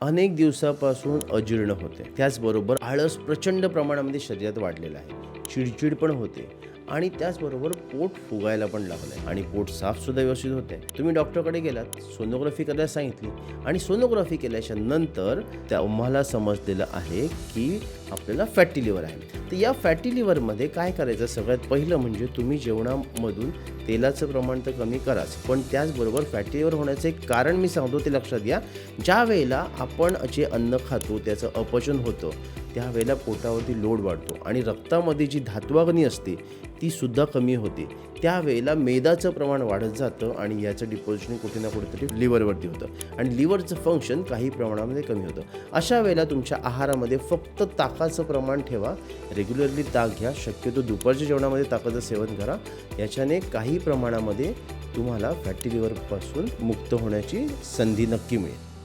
अनेक दिवसापासून अजीर्ण होते. त्याचबरोबर आळस प्रचंड प्रमाणामध्ये शरीरात वाढलेला आहे. चिडचिड पण होते. आणि त्याचबरोबर पोट फुगायला पण लागलंय. आणि पोट साफसुद्धा व्यवस्थित होते तुम्ही डॉक्टरकडे गेलात सोनोग्राफी करायला सांगितली. आणि सोनोग्राफी केल्याच्यानंतर त्या आम्हाला समजलेलं आहे की आपल्याला फॅटी लिव्हर आहे. तर या फॅटी लिव्हरमध्ये काय करायचं? सगळ्यात पहिलं म्हणजे तुम्ही जेवणामधून तेलाचं प्रमाण तर कमी कराच. पण त्याचबरोबर फॅटी लिव्हर होण्याचं एक कारण मी सांगतो ते लक्षात घ्या. ज्या वेळेला आपण जे अन्न खातो त्याचं अपचन होतं त्यावेळेला पोटावरती लोड वाढतो. आणि रक्तामध्ये जी धात्वाग्नी असते ती सुद्धा कमी होते. त्यावेळेला मेदाचं प्रमाण वाढत जातं आणि याचं डिपॉझिशन कुठे ना कुठेतरी लिव्हरवरती होतं. आणि लिव्हरचं फंक्शन काही प्रमाणामध्ये कमी होतं. अशा वेळेला तुमच्या आहारामध्ये फक्त ताकाचं प्रमाण ठेवा. रेग्युलरली ताक घ्या. शक्यतो दुपारच्या जेवणामध्ये ताकाचं सेवन करा. याच्याने काही प्रमाणामध्ये तुम्हाला फॅटी लिव्हरपासून मुक्त होण्याची संधी नक्की मिळेल.